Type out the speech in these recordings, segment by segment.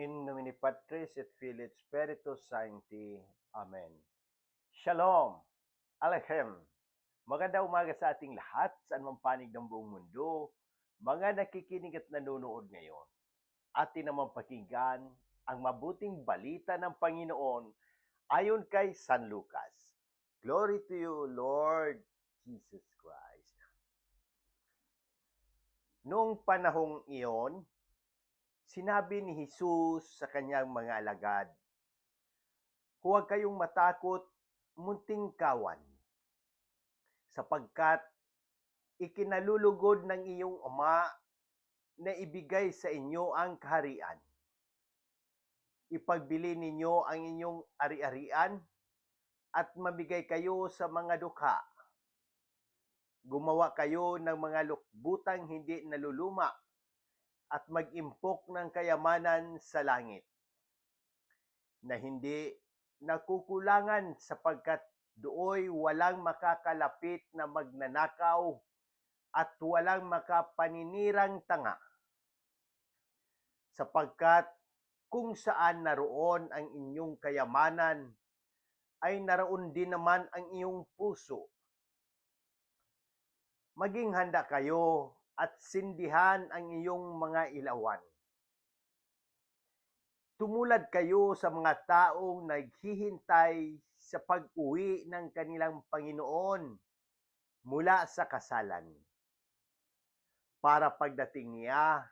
In nomine Patris et Filii et Spiritus Sancti. Amen. Shalom. Aleichem. Maganda umaga sa ating lahat sa anumang panig ng buong mundo. Mga nakikinig at nanonood ngayon. Atin naman pakinggan ang mabuting balita ng Panginoon ayon kay San Lucas. Glory to you, Lord Jesus Christ. Noong panahong iyon, sinabi ni Jesus sa kanyang mga alagad, Huwag kayong matakot, munting kawan, sapagkat ikinalulugod ng iyong ama na ibigay sa inyo ang kaharian. Ipagbili ninyo ang inyong ari-arian at mamigay kayo sa mga dukha. Gumawa kayo ng mga lukbutang hindi naluluma at mag-impok ng kayamanan sa langit na hindi nakukulangan sapagkat dooy walang makakalapit na magnanakaw at walang makapaninirang tanga. Sapagkat kung saan naroon ang inyong kayamanan, ay naroon din naman ang iyong puso. Maging handa kayo at sindihan ang iyong mga ilawan. Tumulad kayo sa mga taong naghihintay sa pag-uwi ng kanilang Panginoon mula sa kasalan. Para pagdating niya,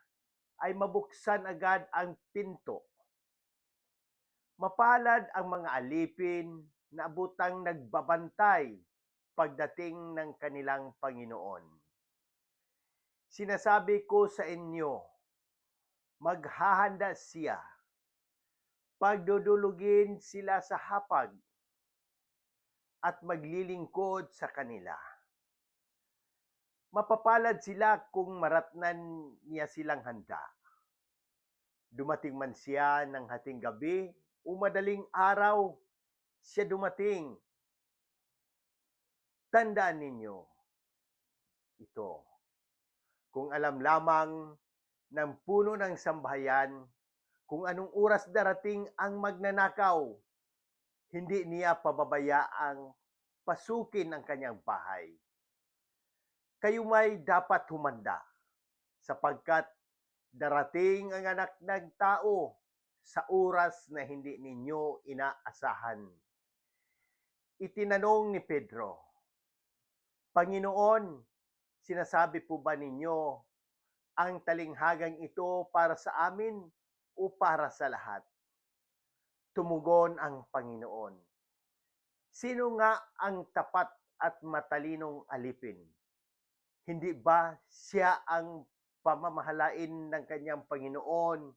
ay mabuksan agad ang pinto. Mapalad ang mga alipin na abutang nagbabantay pagdating ng kanilang Panginoon. Sinasabi ko sa inyo, maghahanda siya. Pagdudulugin sila sa hapag at maglilingkod sa kanila. Mapapalad sila kung maratnan niya silang handa. Dumating man siya ng hating gabi o madaling araw, siya dumating. Tandaan ninyo ito. Kung alam lamang ng puno ng sambahayan kung anong oras darating ang magnanakaw, hindi niya pababayaang pasukin ang kanyang bahay. Kayo may dapat humanda sapagkat darating ang anak ng tao sa oras na hindi ninyo inaasahan. Itinanong ni Pedro, Panginoon, sinasabi po ba ninyo ang talinghagang ito para sa amin o para sa lahat? Tumugon ang Panginoon. Sino nga ang tapat at matalinong alipin? Hindi ba siya ang pamamahalain ng kanyang Panginoon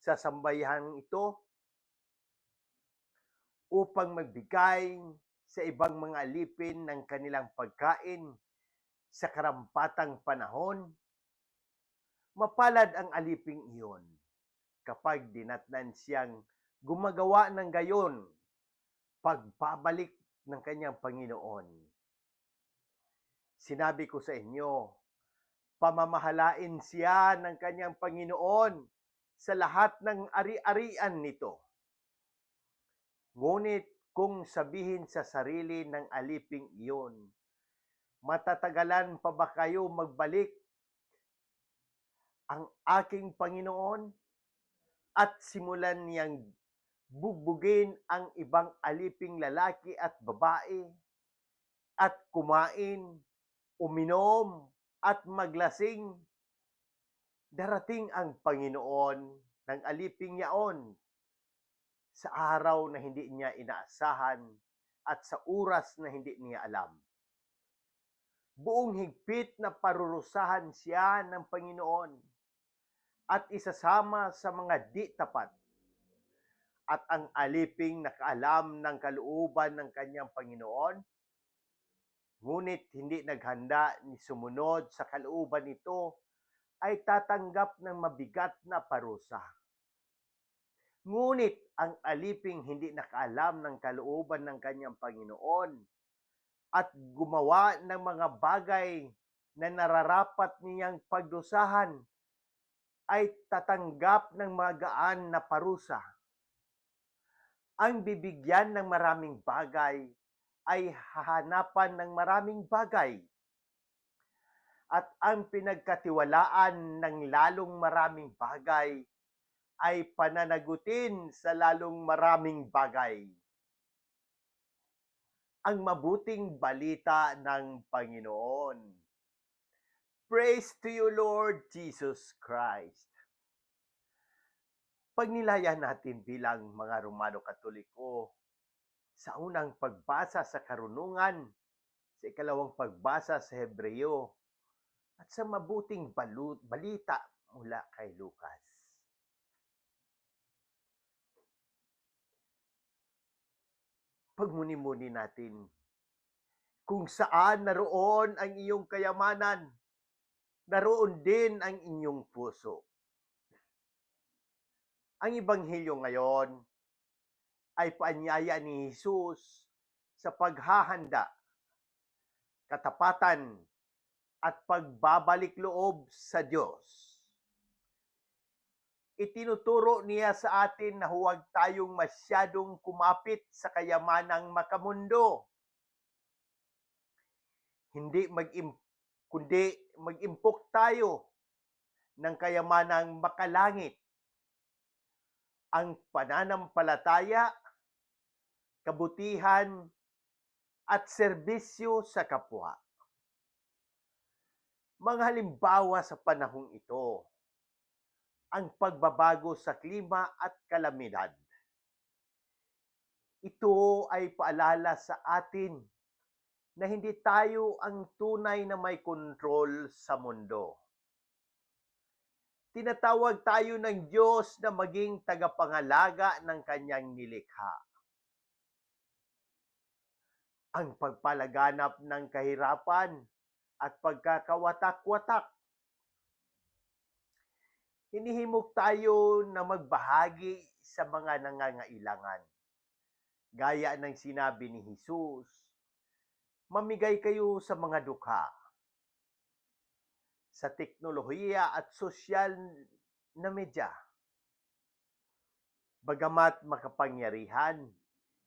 sa sambayahan ito? Upang magbigay sa ibang mga alipin ng kanilang pagkain sa karampatang panahon? Mapalad ang aliping iyon kapag dinatnan siyang gumagawa ng gayon pagbabalik ng kanyang Panginoon. Sinabi ko sa inyo, pamamahalain siya ng kanyang Panginoon sa lahat ng ari-arian nito. Ngunit kung sabihin sa sarili ng aliping iyon, matatagalan pa ba kayo magbalik ang aking Panginoon? At simulan niyang bugbugin ang ibang aliping lalaki at babae at kumain, uminom at maglasing. Darating ang Panginoon ng aliping yaon sa araw na hindi niya inaasahan at sa oras na hindi niya alam. Buong higpit na parurusahan siya ng Panginoon at isasama sa mga di tapat at ang aliping nakaalam ng kalooban ng kanyang Panginoon, ngunit hindi naghanda ni sumunod sa kalooban nito, ay tatanggap ng mabigat na parusa. Ngunit ang aliping hindi nakaalam ng kalooban ng kanyang Panginoon at gumawa ng mga bagay na nararapat niyang pagdusahan ay tatanggap ng magaan na parusa. Ang bibigyan ng maraming bagay ay hahanapan ng maraming bagay. At ang pinagkatiwalaan ng lalong maraming bagay ay pananagutin sa lalong maraming bagay. Ang mabuting balita ng Panginoon. Praise to you, Lord Jesus Christ. Pagnilayan natin bilang mga Romano Katoliko sa unang pagbasa sa karunungan, sa ikalawang pagbasa sa Hebreo, at sa mabuting balut, balita mula kay Lucas. Pagmuni-muni natin kung saan naroon ang iyong kayamanan, naroon din ang inyong puso. Ang Ebanghelyo ngayon ay paanyaya ni Jesus sa paghahanda, katapatan, at pagbabalik loob sa Diyos. Itinuturo niya sa atin na huwag tayong masyadong kumapit sa kayamanang makamundo. Hindi mag kundi mag-impok tayo ng kayamanang makalangit. Ang pananampalataya, kabutihan, at serbisyo sa kapwa. Mga halimbawa sa panahong ito, ang pagbabago sa klima at kalamidad. Ito ay paalala sa atin na hindi tayo ang tunay na may kontrol sa mundo. Tinatawag tayo ng Diyos na maging tagapangalaga ng kanyang nilikha. Ang pagpalaganap ng kahirapan at pagkakawatak-watak. Hinihimok tayo na magbahagi sa mga nangangailangan. Gaya ng sinabi ni Jesus, mamigay kayo sa mga dukha. Sa teknolohiya at sosyal na media. Bagamat makapangyarihan,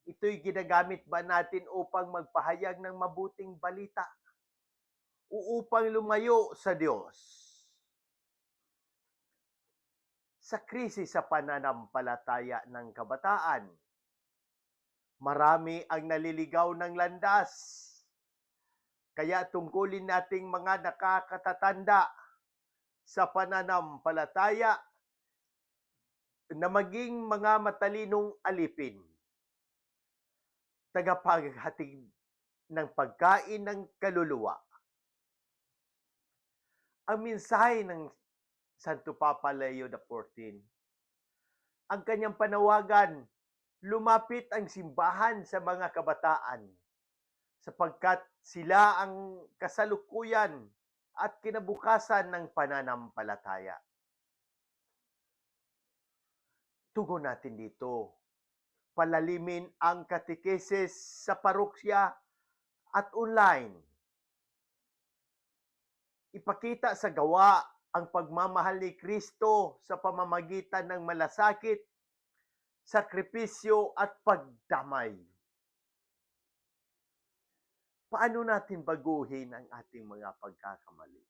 ito'y ginagamit ba natin upang magpahayag ng mabuting balita? O upang lumayo sa Diyos? Sa krisis sa pananampalataya ng kabataan, marami ang naliligaw ng landas kaya tungkulin nating mga nakakatatanda sa pananampalataya na maging mga matalinong alipin. Tagapaghatid ng pagkain ng kaluluwa. Ang mensahe ng Santo Papa Leo XIV, ang kanyang panawagan, lumapit ang simbahan sa mga kabataan sapagkat sila ang kasalukuyan at kinabukasan ng pananampalataya. Tugon natin dito. Palalimin ang katikeses sa parokya at online. Ipakita sa gawa ang pagmamahal ni Kristo sa pamamagitan ng malasakit, sakripisyo at pagdamay paano natin baguhin ang ating mga pagkakamali?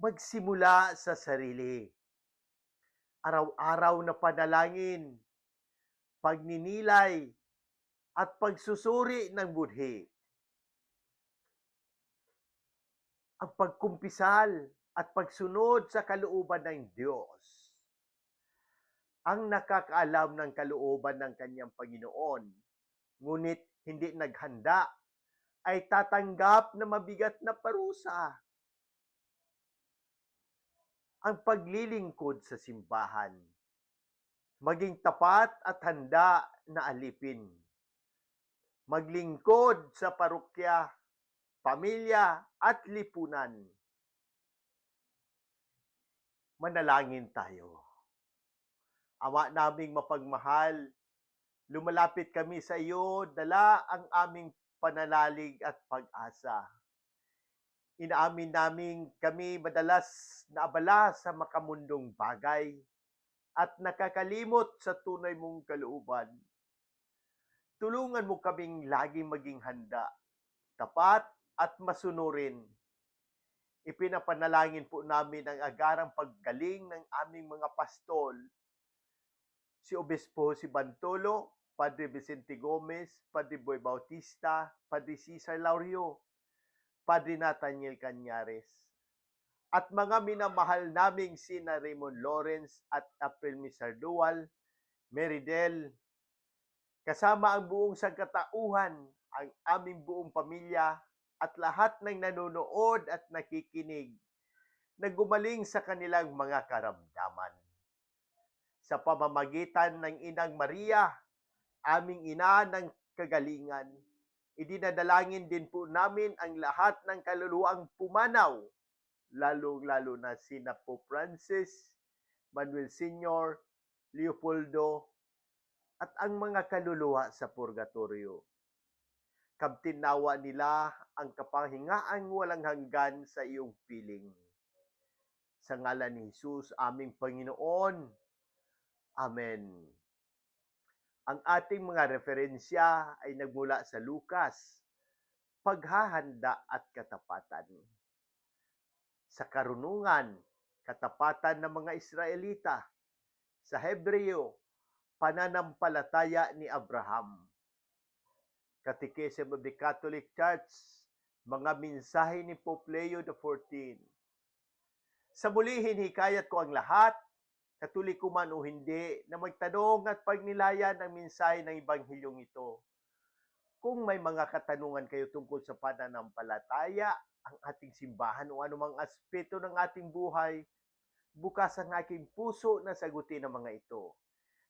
Magsimula sa sarili. Araw-araw na panalangin, pagninilay, at pagsusuri ng budhi. Ang pagkumpisal at pagsunod sa kalooban ng Diyos. Ang nakakaalam ng kalooban ng kanyang Panginoon, ngunit hindi naghanda, ay tatanggap na mabigat na parusa. Ang paglilingkod sa simbahan, maging tapat at handa na alipin. Maglingkod sa parokya, pamilya at lipunan. Manalangin tayo. Ama naming mapagmahal, lumalapit kami sa iyo, dala ang aming panalalig at pag-asa. Inaamin namin kami madalas naabala sa makamundong bagay at nakakalimot sa tunay mong kalooban. Tulungan mo kaming laging maging handa, tapat at masunurin. Ipinapanalangin po namin ang agarang paggaling ng aming mga pastol, si Obispo si Bantolo, Padre Vicente Gomez, Padre Boy Bautista, Padre Cesar Laurio, Padre Nathaniel Cañares, at mga minamahal naming sina Raymond Lawrence at April Misardual, Meridel, kasama ang buong sangkatauhan, ang aming buong pamilya, at lahat ng nanonood at nakikinig na gumaling sa kanilang mga karamdaman. Sa pamamagitan ng Inang Maria, aming ina ng kagalingan, idinadalangin din po namin ang lahat ng kaluluwang pumanaw, lalong-lalo na sina Pope Francis, Manuel Sr., Leopoldo, at ang mga kaluluwa sa purgatorio. Kabtinawa nila ang kapahingaang walang hanggan sa iyong piling. Sa ngalan ni Jesus, aming Panginoon. Amen. Ang ating mga referensya ay nagmula sa Lucas, paghahanda at katapatan. Sa karunungan, katapatan ng mga Israelita. Sa Hebreo, pananampalataya ni Abraham. Catechism of the Catholic Church, mga mensahe ni Pope Leo XIV. Sa muli, hinhikayat ko ang lahat, katulik ko man o hindi, na magtanong at pagnilayan ang mensahe ng Ebanghilyong ito. Kung may mga katanungan kayo tungkol sa pananampalataya, ang ating simbahan o anumang aspeto ng ating buhay, bukas ang aking puso na sagutin ang mga ito.